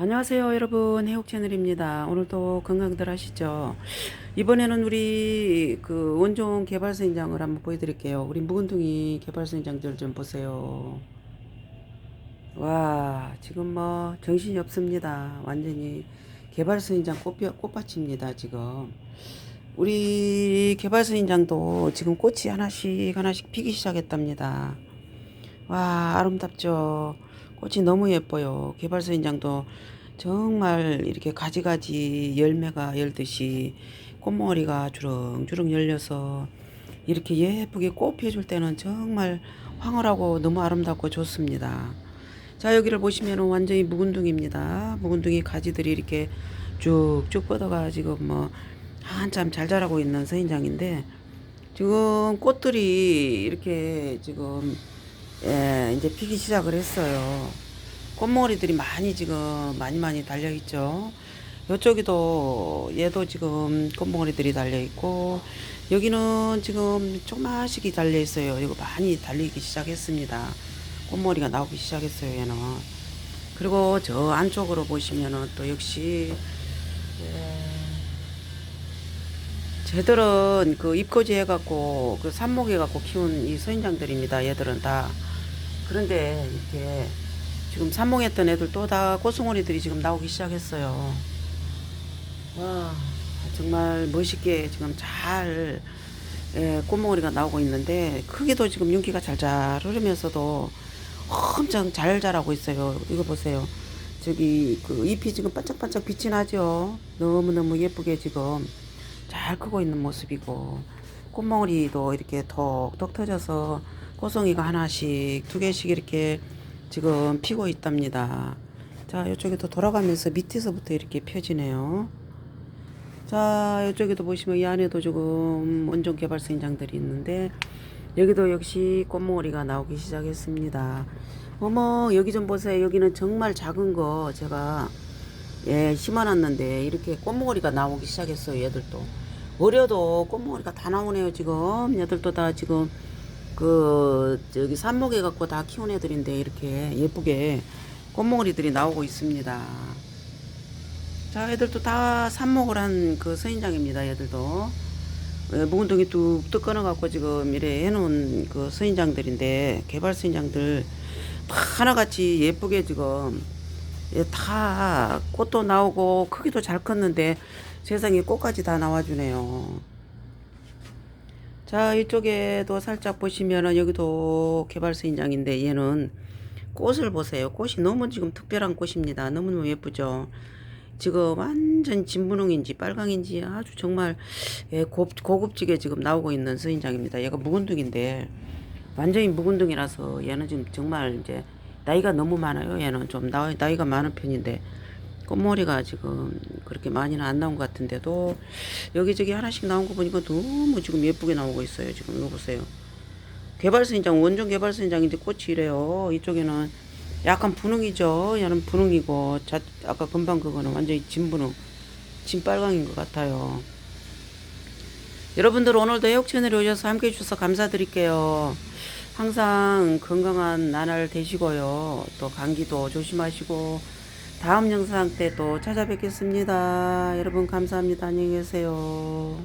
안녕하세요 여러분. 해옥 채널입니다. 오늘도 건강들 하시죠? 이번에는 우리 그 원종 개발서 현장을 한번 보여드릴게요. 우리 묵은둥이 개발서 현장들 좀 보세요. 와 지금 뭐 정신이 없습니다. 완전히 꽃, 꽃밭입니다 지금. 우리 개발서 현장도 지금 꽃이 하나씩 하나씩 피기 시작했답니다. 와 아름답죠 꽃이 너무 예뻐요. 개발서 현장도 정말 이렇게 가지가지 열매가 열듯이 꽃머리가 주렁주렁 열려서 이렇게 예쁘게 꽃 피워줄 때는 정말 황홀하고 너무 아름답고 좋습니다. 자 여기를 보시면 완전히 묵은둥입니다. 묵은둥이 가지들이 이렇게 쭉쭉 뻗어가 지금 뭐 한참 잘 자라고 있는 서인장인데 지금 꽃들이 이렇게 지금 예, 이제 피기 시작을 했어요. 꽃머리들이 많이 지금 많이 많이 달려 있죠. 이쪽에도 얘도 지금 꽃머리들이 달려 있고 여기는 지금 조그마식이 달려 있어요. 이거 많이 달리기 시작했습니다. 꽃머리가 나오기 시작했어요. 얘는. 그리고 저 안쪽으로 보시면은 또 역시 예, 쟤들은 그 입거지 해갖고 그 삽목 해갖고 키운 이 서인장들입니다. 얘들은 다. 그런데 이렇게 지금 삽목했던 애들 또 다 꽃송오리들이 지금 나오기 시작했어요. 와 정말 멋있게 지금 잘 예, 꽃몽오리가 나오고 있는데 크기도 지금 윤기가 잘잘 흐르면서도 엄청 잘 자라고 있어요. 이거 보세요. 저기 그 잎이 지금 반짝반짝 빛이 나죠. 너무너무 예쁘게 지금 잘 크고 있는 모습이고 꽃몽오리도 이렇게 톡톡 터져서 꽃송이가 하나씩 두 개씩 이렇게 지금 피고 있답니다. 자, 이쪽에도 돌아가면서 밑에서부터 이렇게 펴지네요. 자, 이쪽에도 보시면 이 안에도 지금 원종 개발서 현장들이 있는데 여기도 역시 꽃몽오리가 나오기 시작했습니다. 어머, 여기 좀 보세요. 여기는 정말 작은 거 제가 예, 심어놨는데 이렇게 꽃몽오리가 나오기 시작했어요. 얘들도 어려도 꽃몽오리가 다 나오네요. 지금 얘들도 다 지금 그 저기 삽목에 갖고 다 키운 애들인데 이렇게 예쁘게 꽃몽오리들이 나오고 있습니다. 자, 애들도 다 삽목을 한 그 서인장입니다. 얘들도 예, 묵은둥이 뚝뚝 끊어갖고 지금 이래 해놓은 그 서인장들인데 개발 서인장들 하나같이 예쁘게 지금 예, 다 꽃도 나오고 크기도 잘 컸는데 세상에 꽃까지 다 나와주네요. 자 이쪽에도 살짝 보시면은 여기도 개발서 인장인데 얘는 꽃을 보세요. 꽃이 너무 지금 특별한 꽃입니다. 너무너무 예쁘죠? 지금 완전 진분홍인지 빨강인지 아주 정말 예, 고, 고급지게 지금 나오고 있는 서인장입니다. 얘가 묵은둥인데 완전히 묵은둥이라서 얘는 지금 정말 이제 나이가 너무 많아요. 얘는 좀 나이, 나이가 많은 편인데 꽃머리가 지금 그렇게 많이는 안 나온 것 같은데도 여기저기 하나씩 나온 거 보니까 너무 지금 예쁘게 나오고 있어요. 지금 이거 보세요. 개발선인장 원종 개발선인장인데 꽃이 이래요. 이쪽에는 약간 분홍이죠. 얘는 분홍이고 자, 아까 금방 그거는 완전히 진분홍, 진빨강인 것 같아요. 여러분들 오늘도 해옥 채널에 오셔서 함께 해 주셔서 감사드릴게요. 항상 건강한 나날 되시고요. 또 감기도 조심하시고 다음 영상 때 또 찾아뵙겠습니다. 여러분 감사합니다. 안녕히 계세요.